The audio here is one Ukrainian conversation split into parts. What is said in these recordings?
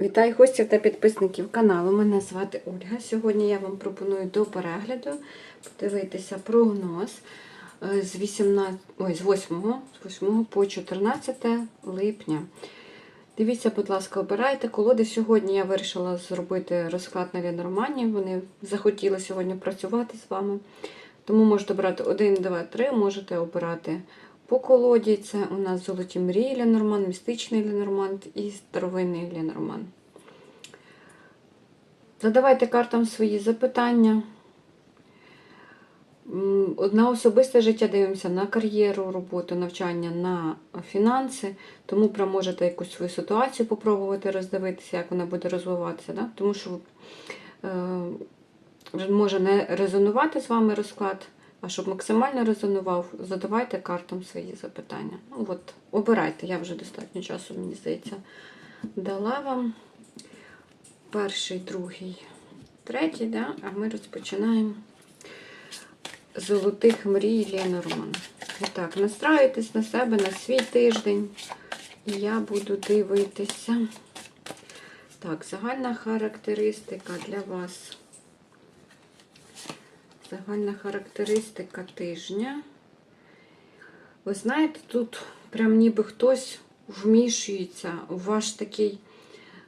Вітаю гостів та підписників каналу. Мене звати Ольга. Сьогодні я вам пропоную до перегляду подивитися прогноз е, з 18, ой, з 8, з 8 по 14 липня. Дивіться, будь ласка, обирайте колоди. Сьогодні я вирішила зробити розклад на Ленормані. Вони захотіли сьогодні працювати з вами. Тому можете обрати 1, 2, 3, можете обирати по колоді. Це у нас золоті мрії Ленорман, містичний Ленорман і старовинний Ленорман. Задавайте картам свої запитання. На особисте життя дивимося на кар'єру, роботу, навчання, на фінанси. Тому прям можете якусь свою ситуацію попробувати роздивитися, як вона буде розвиватися. Да? Тому що е, може не резонувати з вами розклад, а щоб максимально резонував, задавайте картам свої запитання. Ну от, обирайте, я вже достатньо часу, мені здається, дала вам. Перший, другий, третій, да? а ми розпочинаємо золотих мрій Ленорман. І так, настраюйтесь на себе, на свій тиждень. І я буду дивитися. Так, загальна характеристика для вас. Загальна характеристика тижня. Ви знаєте, тут прям ніби хтось вмішується у ваш такий,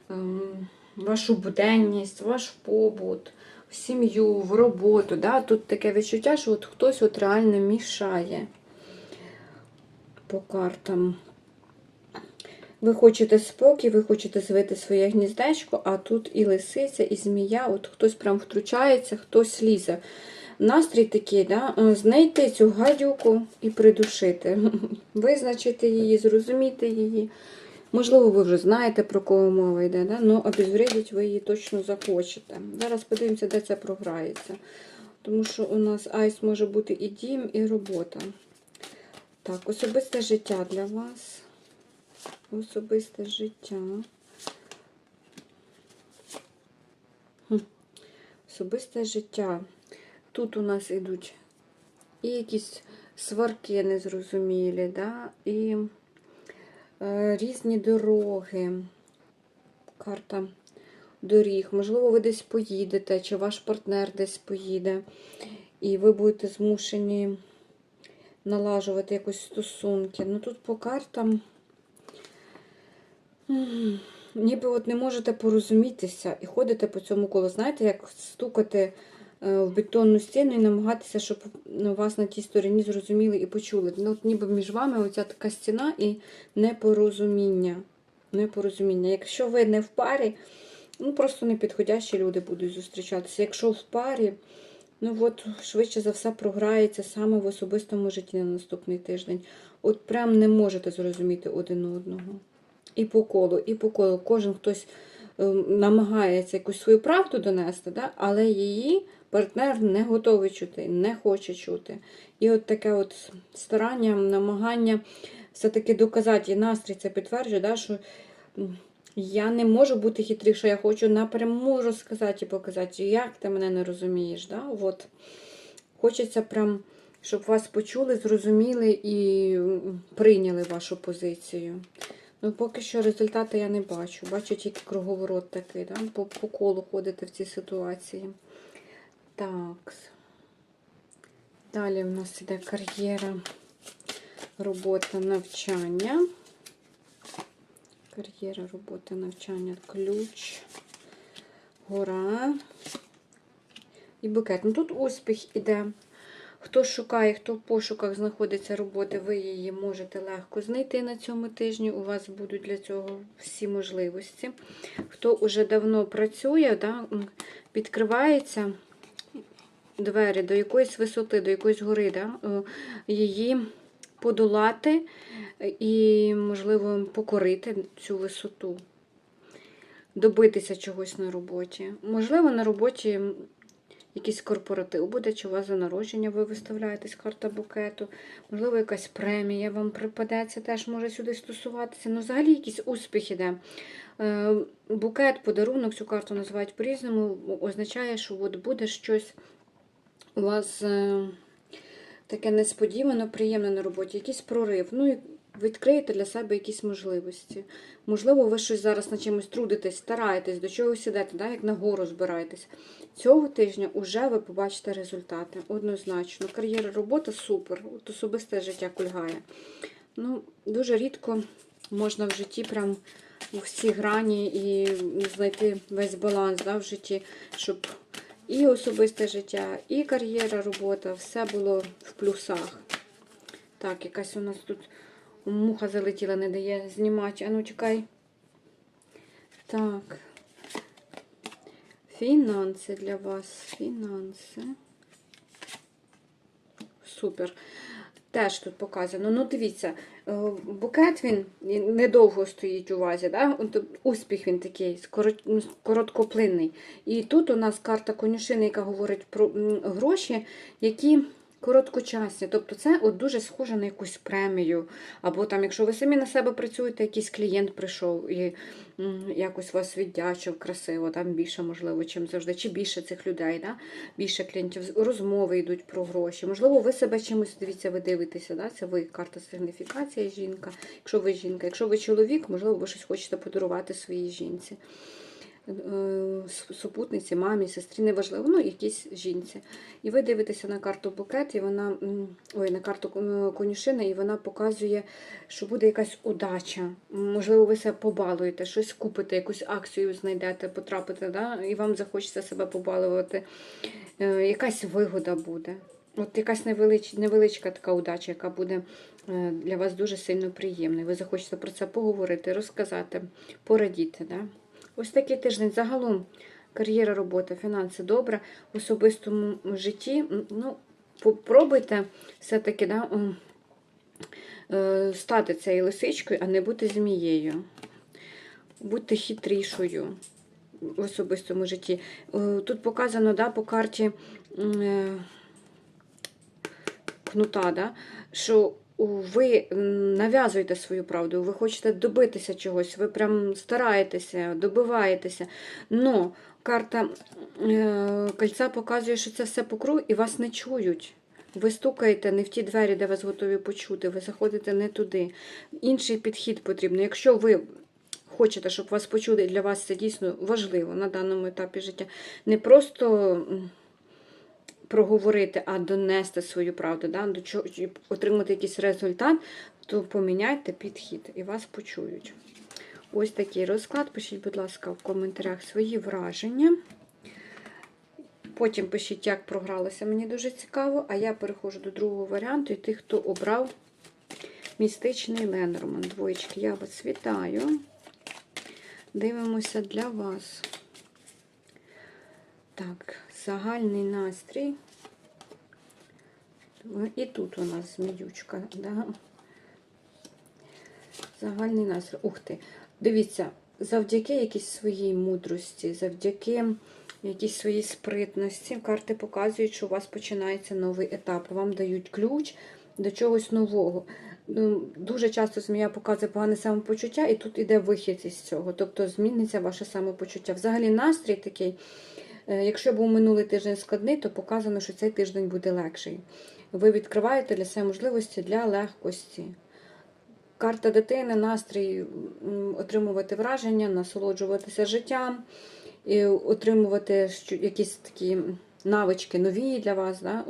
ем, вашу буденність, ваш побут, в сім'ю, в роботу. Да? Тут таке відчуття, що от хтось от реально мішає по картам. Ви хочете спокій, ви хочете звити своє гніздечко, а тут і лисиця, і змія, от хтось прям втручається, хтось лізе. Настрій такий, да? е, знайти цю гадюку і придушити, визначити її, зрозуміти її. Можливо, ви вже знаєте, про кого мова йде, да? але обезвредити ви її точно захочете. Зараз подивимося, де це програється. Тому що у нас айс може бути і дім, і робота. Так, особисте життя для вас. Особисте життя. Особисте життя. Тут у нас йдуть і якісь сварки незрозумілі, да? і е, різні дороги. Карта доріг. Можливо, ви десь поїдете, чи ваш партнер десь поїде, і ви будете змушені налажувати якось стосунки. Ну тут по картам. Ніби от не можете порозумітися і ходите по цьому колу. Знаєте, як стукати в бетонну стіну і намагатися, щоб вас на тій стороні зрозуміли і почули. Ну, от ніби між вами оця така стіна і непорозуміння. Непорозуміння. Якщо ви не в парі, ну просто непідходящі люди будуть зустрічатися. Якщо в парі, ну от швидше за все програється саме в особистому житті на наступний тиждень. От прям не можете зрозуміти один одного. І по колу, і по колу. Кожен хтось е, намагається якусь свою правду донести, да? але її партнер не готовий чути, не хоче чути. І от таке от старання, намагання все-таки доказати, і настрій це підтверджує, да, що я не можу бути хитріше, я хочу напряму розказати і показати, як ти мене не розумієш. Да? От. Хочеться прям, щоб вас почули, зрозуміли і прийняли вашу позицію. Ну, поки що результати я не бачу. Бачу тільки круговорот такий, да? по, по колу ходити в цій ситуації. Так. Далі в нас іде кар'єра, робота, навчання. Кар'єра, робота, навчання, ключ, гора і букет. Ну тут успіх іде. Хто шукає, хто в пошуках знаходиться роботи, ви її можете легко знайти на цьому тижні. У вас будуть для цього всі можливості. Хто вже давно працює, да, відкривається двері до якоїсь висоти, до якоїсь гори, да, е, її подолати і, можливо, покорити цю висоту, добитися чогось на роботі. Можливо, на роботі якийсь корпоратив буде, чи у вас за народження ви виставляєтесь карта букету, можливо, якась премія вам припаде, це теж може сюди стосуватися. Ну, взагалі якийсь успіх іде. Е, Букет, подарунок, цю карту називають по-різному, означає, що от буде щось у вас е, таке несподівано, приємне на роботі, якийсь прорив. Ну, і відкриєте для себе якісь можливості. Можливо, ви щось зараз на чимось трудитесь, стараєтесь, до чогось ідете, да, як на гору збираєтесь. Цього тижня вже ви побачите результати. Однозначно. Кар'єра, робота супер. От особисте життя кульгає. Ну, дуже рідко можна в житті прям у всі грані і знайти весь баланс да, в житті, щоб і особисте життя, і кар'єра, робота, все було в плюсах. Так, якась у нас тут муха залетіла, не дає знімати. А ну чекай. Так. Фінанси для вас. Фінанси. Супер. Теж тут показано. Ну, дивіться, букет він недовго стоїть у вазі, да? Успіх він такий, ну, короткоплинний. І тут у нас карта конюшини, яка говорить про гроші, які короткочасні. Тобто це от дуже схоже на якусь премію. Або там, якщо ви самі на себе працюєте, якийсь клієнт прийшов і якось вас віддячив красиво, там більше, можливо, чим завжди, чи більше цих людей, да? більше клієнтів, розмови йдуть про гроші. Можливо, ви себе чимось, дивіться, ви дивитеся, да? це ви карта сигніфікація жінка. Якщо ви жінка, якщо ви чоловік, можливо, ви щось хочете подарувати своїй жінці. Е, Супутниці, мамі, сестрі, неважливо, ну, якійсь жінці. І ви дивитеся на карту букет, і вона, ой, на карту конюшини, і вона показує, що буде якась удача. Можливо, ви себе побалуєте, щось купите, якусь акцію знайдете, потрапите, да? і вам захочеться себе побалувати. Е, Якась вигода буде. От якась невелич, невеличка така удача, яка буде е, для вас дуже сильно приємною. Ви захочете про це поговорити, розказати, порадіти. Да? Ось такий тиждень загалом кар'єра, робота, фінанси добре. В особистому житті ну, попробуйте все-таки да, е, стати цією лисичкою, а не бути змією. Будьте хитрішою в особистому житті. Е, Тут показано да, по карті е, кнута, да, що ви нав'язуєте свою правду, ви хочете добитися чогось, ви прям стараєтеся, добиваєтеся. Но карта е, кольця показує, що це все по кругу і вас не чують. Ви стукаєте не в ті двері, де вас готові почути, ви заходите не туди. Інший підхід потрібен. Якщо ви хочете, щоб вас почули, для вас це дійсно важливо на даному етапі життя, не просто проговорити, а донести свою правду, да, до чого, отримати якийсь результат, то поміняйте підхід і вас почують. Ось такий розклад. Пишіть, будь ласка, в коментарях свої враження. Потім пишіть, як програлося, мені дуже цікаво. А я переходжу до другого варіанту. І тих, хто обрав містичний Ленорман. Двоєчки, я вас вітаю. Дивимося для вас. Так, загальний настрій. І тут у нас зміючка. Да? Загальний настрій. Ух ти. Дивіться, завдяки якійсь своїй мудрості, завдяки якійсь своїй спритності, карти показують, що у вас починається новий етап. Вам дають ключ до чогось нового. Ну, Дуже часто змія показує погане самопочуття, і тут іде вихід із цього. Тобто зміниться ваше самопочуття. Взагалі настрій такий. Е, Якщо був минулий тиждень складний, то показано, що цей тиждень буде легший. Ви відкриваєте для себе можливості для легкості. Карта дитини, настрій отримувати враження, насолоджуватися життям, і отримувати якісь такі навички нові для вас. Да?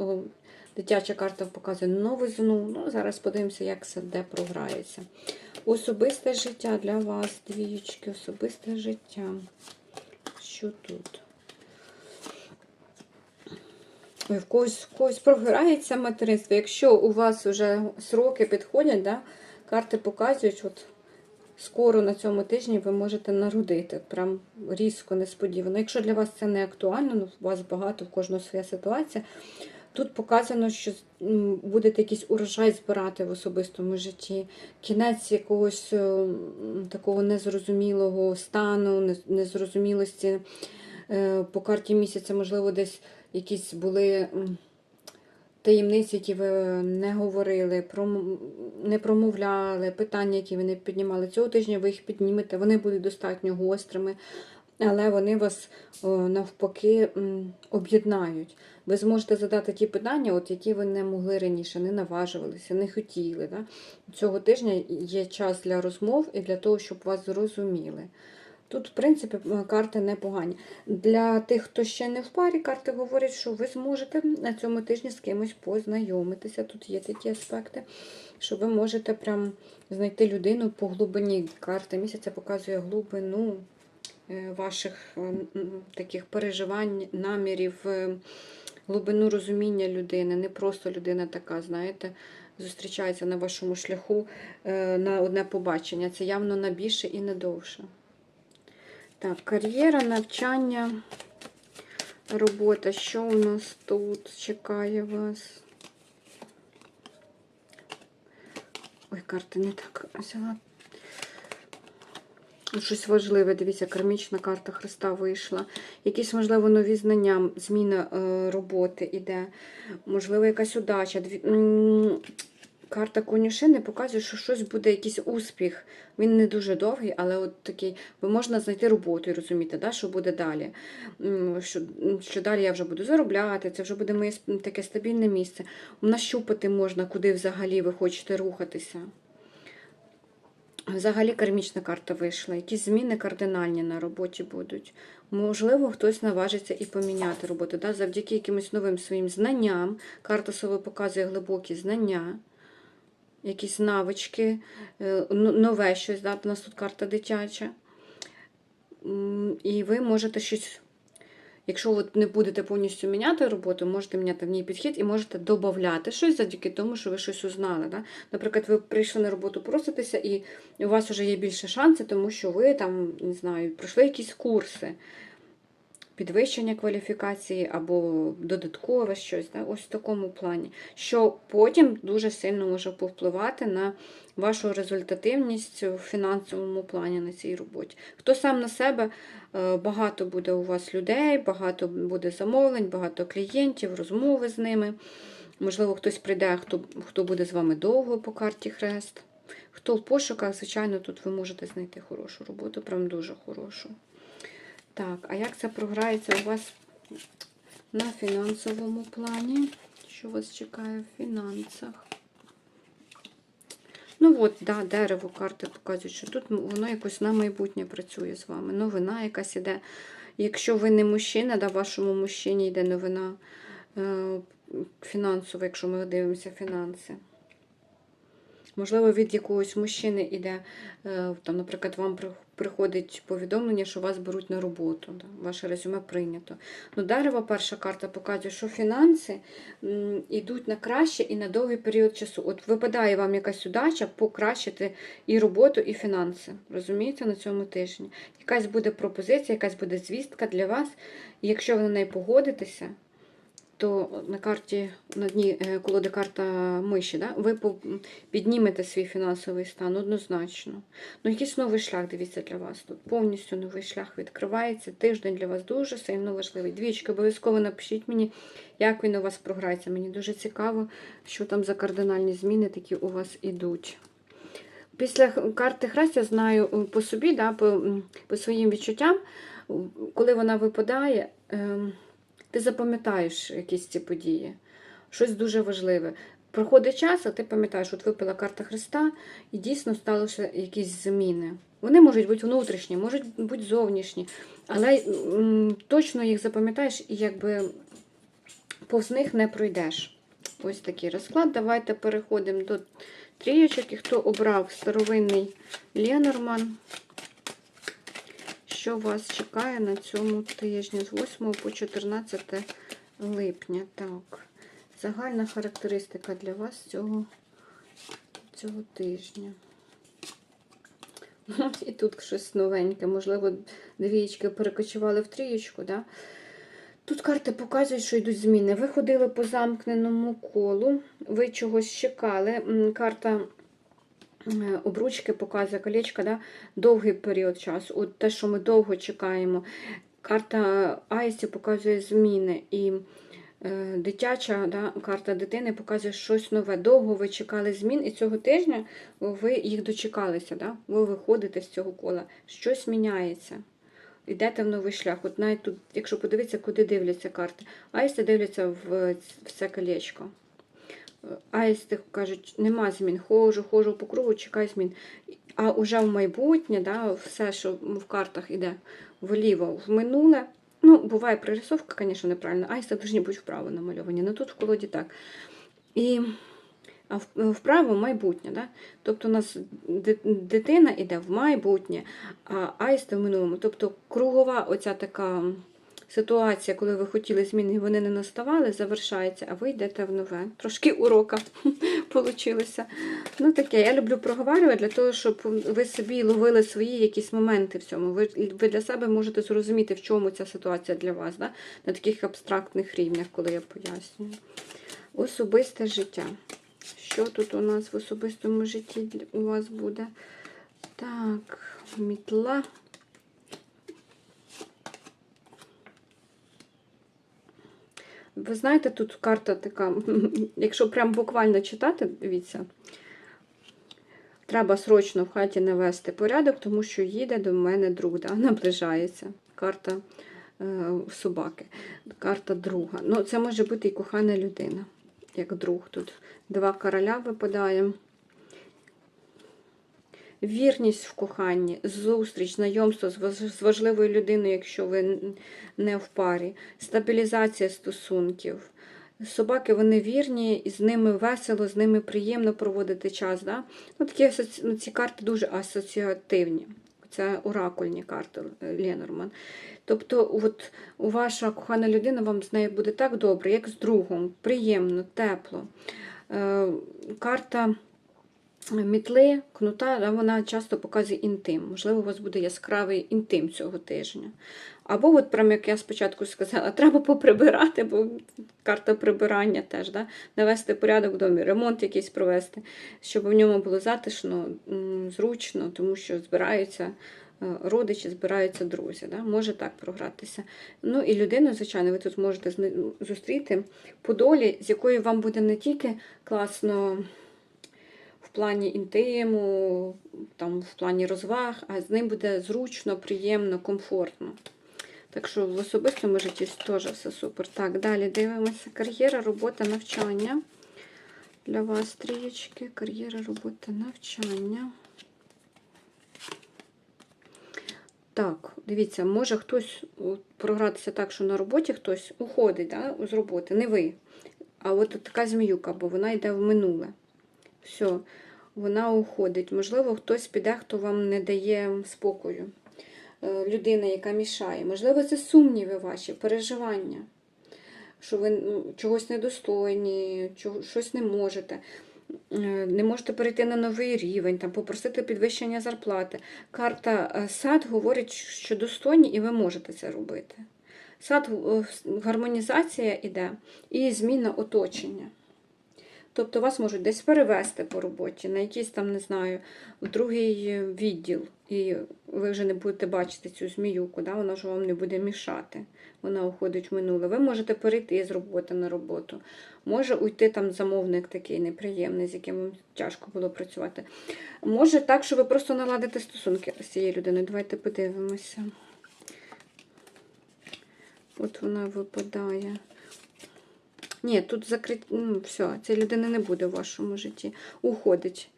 Дитяча карта показує новизну. Ну, зараз подивимося, як це де програється. Особисте життя для вас, двіючки, особисте життя. Що тут? Ой, в когось, в когось програється материнство. Якщо у вас вже сроки підходять, да, карти показують, от скоро на цьому тижні ви можете народити. Прям різко, несподівано. Якщо для вас це не актуально, ну, у вас багато, в кожного своя ситуація. Тут показано, що будете якийсь урожай збирати в особистому житті, кінець якогось е, такого незрозумілого стану, незрозумілості. Е, По карті місяця, можливо, десь якісь були таємниці, які ви не говорили, не промовляли, питання, які ви не піднімали. Цього тижня ви їх піднімете, вони будуть достатньо гострими. але вони вас навпаки об'єднають. Ви зможете задати ті питання, от, які ви не могли раніше, не наважувалися, не хотіли. Да? Цього тижня є час для розмов і для того, щоб вас зрозуміли. Тут, в принципі, карти непогані. Для тих, хто ще не в парі, карти говорять, що ви зможете на цьому тижні з кимось познайомитися. Тут є такі аспекти, що ви можете прям знайти людину по глибині. Карта місяця показує глибину е, ваших е, таких переживань, намірів, е, глибину розуміння людини. Не просто людина така, знаєте, зустрічається на вашому шляху на одне побачення. Це явно на більше і на довше. Так, кар'єра, навчання, робота. Що у нас тут чекає вас? Ой, карти не так взяла. Щось важливе, дивіться, кармічна карта Христа вийшла. Якісь, можливо, нові знання, зміна е, роботи іде, можливо, якась удача. Карта конюшини показує, що щось буде, якийсь успіх. Він не дуже довгий, але от такий, ви можна знайти роботу і розуміти, да, що буде далі. Що, що далі я вже буду заробляти, це вже буде моє таке стабільне місце. Нащупати можна, куди взагалі ви хочете рухатися. Взагалі кармічна карта вийшла. Якісь зміни кардинальні на роботі будуть. Можливо, хтось наважиться і поміняти роботу. Да? Завдяки якимось новим своїм знанням. Карта собі показує глибокі знання, якісь навички, е, ну, нове щось. Да? У нас тут карта дитяча. І ви можете щось. Якщо ви не будете повністю міняти роботу, можете міняти в ній підхід і можете додати щось завдяки тому, що ви щось узнали. Да? Наприклад, ви прийшли на роботу проситися, і у вас вже є більше шансів, тому що ви там, не знаю, пройшли якісь курси, підвищення кваліфікації або додаткове щось, да? ось в такому плані, що потім дуже сильно може повпливати на вашу результативність в фінансовому плані на цій роботі. Хто сам на себе, е, багато буде у вас людей, багато буде замовлень, багато клієнтів, розмови з ними. Можливо, хтось прийде, хто, хто буде з вами довго по карті хрест. Хто в пошуках, звичайно, тут ви можете знайти хорошу роботу, прям дуже хорошу. Так, а як це програється у вас на фінансовому плані? Що вас чекає в фінансах? Ну от, да, дерево карти показують, що тут воно якось на майбутнє працює з вами. Новина якась іде. Якщо ви не мужчина, да, вашому мужчині йде новина е, фінансова, якщо ми дивимося фінанси. Можливо, від якогось мужчини іде, е, там, наприклад, вам приходить повідомлення, що вас беруть на роботу, да, ваше резюме прийнято. Ну, дерево, перша карта показує, що фінанси йдуть на краще і на довгий період часу. От випадає вам якась удача покращити і роботу, і фінанси. Розумієте, на цьому тижні. Якась буде пропозиція, якась буде звістка для вас. І якщо ви на неї погодитеся, то на карті на дні е, колоди карта миші, да? ви піднімете свій фінансовий стан однозначно. Ну, якийсь новий шлях, дивіться, для вас тут. Повністю новий шлях відкривається. Тиждень для вас дуже сильно важливий. Двічки, обов'язково напишіть мені, як він у вас програється. Мені дуже цікаво, що там за кардинальні зміни такі у вас ідуть. Після карти Хрест я знаю е, по собі, да, по, по своїм відчуттям, коли вона випадає, ем, ти запам'ятаєш якісь ці події. Щось дуже важливе. Проходить час, а ти пам'ятаєш, от випала карта Христа, і дійсно сталося якісь зміни. Вони можуть бути внутрішні, можуть бути зовнішні, але точно їх запам'ятаєш і якби повз них не пройдеш. Ось такий розклад. Давайте переходимо до трієчок. Хто обрав старовинний Ленорман, що вас чекає на цьому тижні з 8 по 14 липня. Так, загальна характеристика для вас цього, цього тижня. Ну, І тут щось новеньке. Можливо, двієчки перекочували в трієчку, да? Тут карти показують, що йдуть зміни. Ви ходили по замкненому колу, ви чогось чекали. Карта обручки показує колечка, да? довгий період часу. От те, що ми довго чекаємо. Карта Айсі показує зміни. І е, дитяча да, карта дитини показує щось нове. Довго ви чекали змін, і цього тижня ви їх дочекалися. Да? Ви виходите з цього кола. Щось міняється. йдете в новий шлях. От навіть тут, якщо подивитися, куди дивляться карти. Аїсти дивляться в це колечко. Аїсти кажуть, нема змін. Хожу, хожу по кругу, чекаю змін. А уже в майбутнє, да, все, що в картах йде вліво, в минуле. Ну, буває пририсовка, звісно, неправильно. Аїсти повинні бути вправо намальовані. Ну тут в колоді так. І а вправо майбутнє. Да? Тобто у нас дитина йде в майбутнє, а аїсти в минулому. Тобто кругова оця така ситуація, коли ви хотіли зміни, вони не наставали, завершається, а ви йдете в нове. Трошки урока получилося. Ну таке, я люблю проговорювати для того, щоб ви собі ловили свої якісь моменти в цьому. Ви, ви для себе можете зрозуміти, в чому ця ситуація для вас, да? на таких абстрактних рівнях, коли я пояснюю. Особисте життя. Що тут у нас в особистому житті у вас буде? Так, мітла. Ви знаєте, тут карта така, якщо прям буквально читати, дивіться, треба срочно в хаті навести порядок, тому що їде до мене друг, да, наближається. Карта е, собаки, карта друга. Ну, це може бути і кохана людина, як друг. Тут два короля випадає. Вірність в коханні, зустріч, знайомство з важливою людиною, якщо ви не в парі, стабілізація стосунків. Собаки вони вірні, з ними весело, з ними приємно проводити час. Да? Ну, такі ну, ці карти дуже асоціативні. Це оракульні карти е, Ленорман. Тобто, от ваша кохана людина вам з нею буде так добре, як з другом, приємно, тепло. Е, карта мітли, кнута, вона часто показує інтим. Можливо, у вас буде яскравий інтим цього тижня. Або, от прям як я спочатку сказала, треба поприбирати, бо карта прибирання теж, да? навести порядок в домі, ремонт якийсь провести, щоб в ньому було затишно, зручно, тому що збираються е, родичі, збираються друзі. Да? Може так програтися. Ну і людину, звичайно, ви тут можете зустріти по долі, з якою вам буде не тільки класно в плані інтиму, там, в плані розваг, а з ним буде зручно, приємно, комфортно. Так що в особистому житті теж все супер. Так, далі дивимося. Кар'єра, робота, навчання. Для вас трієчки. Кар'єра, робота, навчання. Так, дивіться, може хтось програтися так, що на роботі хтось уходить да, з роботи, не ви. А от така зміюка, бо вона йде в минуле. Все, вона уходить. Можливо, хтось піде, хто вам не дає спокою. Е, Людина, яка мішає. Можливо, це сумніви ваші, переживання, що ви ну, чогось недостойні, щось не можете. Е, Не можете перейти на новий рівень, там, попросити підвищення зарплати. Карта е, сад говорить, що достойні і ви можете це робити. Сад гармонізація іде і зміна оточення. Тобто вас можуть десь перевести по роботі, на якийсь там, не знаю, в другий відділ, і ви вже не будете бачити цю зміюку, да? вона ж вам не буде мішати. Вона уходить в минуле. Ви можете перейти з роботи на роботу. Може уйти там замовник такий неприємний, з яким вам тяжко було працювати. Може так, що ви просто наладите стосунки з цією людиною. Давайте подивимося. От вона випадає. Ні, тут закрит... ну, все, цієї людини не буде в вашому житті. Уходить.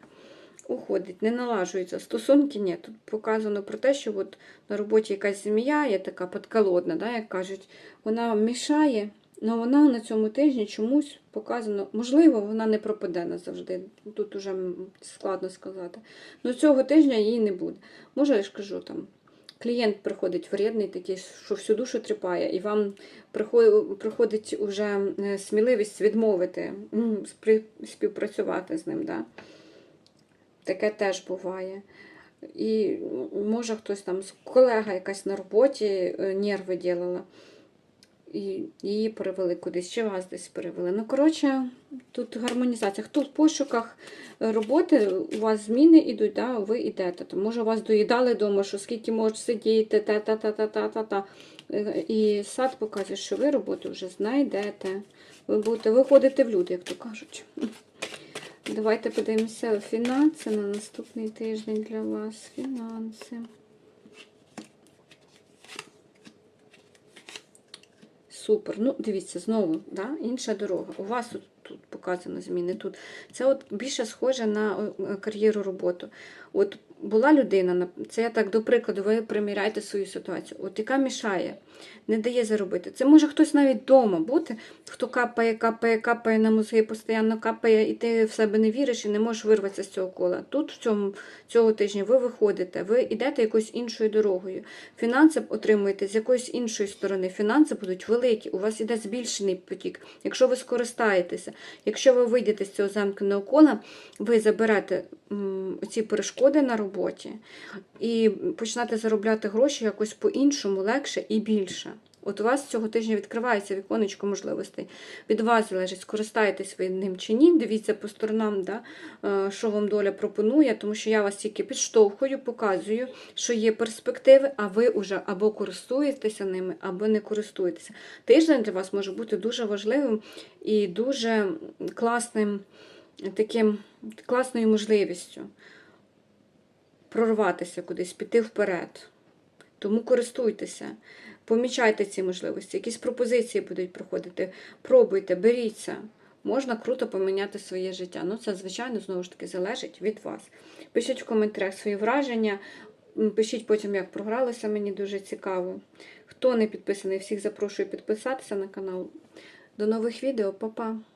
Уходить, не налажуються стосунки. Ні, тут показано про те, що от на роботі якась змія є така подколодна, да, як кажуть, вона мішає, але вона на цьому тижні чомусь показано, можливо, вона не пропаде назавжди. Тут уже складно сказати. Ну цього тижня її не буде. Може, я ж кажу там. Клієнт приходить вредний, такий, що всю душу тріпає, і вам приходить уже сміливість відмовити, співпрацювати з ним. Да? Таке теж буває. І може хтось там, колега якась на роботі е, нерви ділила, і її перевели кудись, чи вас десь перевели. Ну, коротше, тут гармонізація. Хто в пошуках е, роботи, у вас зміни йдуть, да, ви йдете. То, може, вас доїдали вдома, що скільки можеш сидіти, та-та-та-та-та-та. Е, І сад показує, що ви роботу вже знайдете. Ви будете виходити в люди, як то кажуть. Давайте подивимося фінанси на наступний тиждень для вас. Фінанси. Супер. Ну, дивіться, знову, да? інша дорога. У вас тут, тут показано зміни. Тут. Це от більше схоже на е, кар'єру роботу. От була людина, на- це я так до прикладу, ви приміряєте свою ситуацію, от яка мішає, не дає заробити. Це може хтось навіть вдома бути, хто капає, капає, капає на мозги, постійно капає, і ти в себе не віриш і не можеш вирватися з цього кола. Тут в цьому цього тижня ви виходите, ви йдете якоюсь іншою дорогою. Фінанси отримуєте з якоїсь іншої сторони. Фінанси будуть великі, у вас іде збільшений потік. Якщо ви скористаєтеся, якщо ви вийдете з цього замкненого кола, ви заберете ці перешкоди на роботі і почнете заробляти гроші якось по-іншому, легше і більше. От у вас цього тижня відкривається віконечко можливостей. Від вас залежить, скористаєтесь ви ним чи ні. Дивіться по сторонам, да, е, що вам доля пропонує, тому що я вас тільки підштовхую, показую, що є перспективи, а ви вже або користуєтеся ними, або не користуєтеся. Тиждень для вас може бути дуже важливим і дуже класним таким класною можливістю прорватися кудись, піти вперед. Тому користуйтеся, помічайте ці можливості, якісь пропозиції будуть проходити. Пробуйте, беріться. Можна круто поміняти своє життя. Ну, це, звичайно, знову ж таки, залежить від вас. Пишіть в коментарях свої враження, пишіть потім, як програлося, мені дуже цікаво. Хто не підписаний, всіх запрошую підписатися на канал. До нових відео, Па-па!